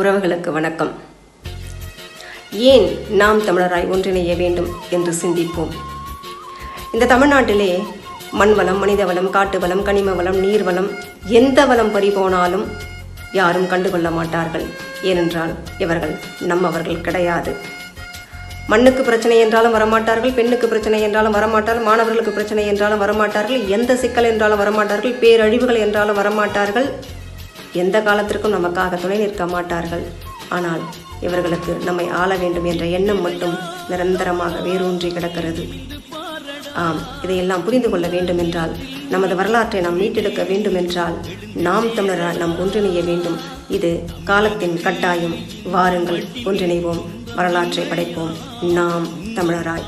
உறவுகளுக்கு வணக்கம். ஏன் நாம் தமிழராய் ஒன்றிணைய வேண்டும் என்று சிந்திப்போம்? இந்த தமிழ்நாட்டிலே மண் வளம் மனித வளம் காட்டு வளம் கனிம வளம் நீர் வளம் எந்த வளம் பறிபோனாலும் யாரும் கண்டுகொள்ள மாட்டார்கள். ஏனென்றால் இவர்கள் நம்மவர்கள் கிடையாது. மண்ணுக்கு பிரச்சனை என்றாலும் வரமாட்டார்கள் பெண்ணுக்கு பிரச்சனை என்றாலும் வரமாட்டார்கள் மாணவர்களுக்கு பிரச்சனை என்றாலும் வரமாட்டார்கள் எந்த சிக்கல் என்றாலும் வரமாட்டார்கள் பேரழிவுகள் என்றாலும் வரமாட்டார்கள். எந்த காலத்திற்கும் நமக்காக துணை நிற்க மாட்டார்கள். ஆனால் இவர்களுக்கு நம்மை ஆள வேண்டும் என்ற எண்ணம் மட்டும் நிரந்தரமாக வேரூன்றி கிடக்கிறது. ஆம் இதையெல்லாம் புரிந்து கொள்ள வேண்டும் என்றால் நமது வரலாற்றை நாம் மீட்டெடுக்க வேண்டும் என்றால் நாம் தமிழரால் நாம் ஒன்றிணைய வேண்டும். இது காலத்தின் கட்டாயம். வாருங்கள் ஒன்றிணைவோம் வரலாற்றை படைப்போம். நாம் தமிழராய்.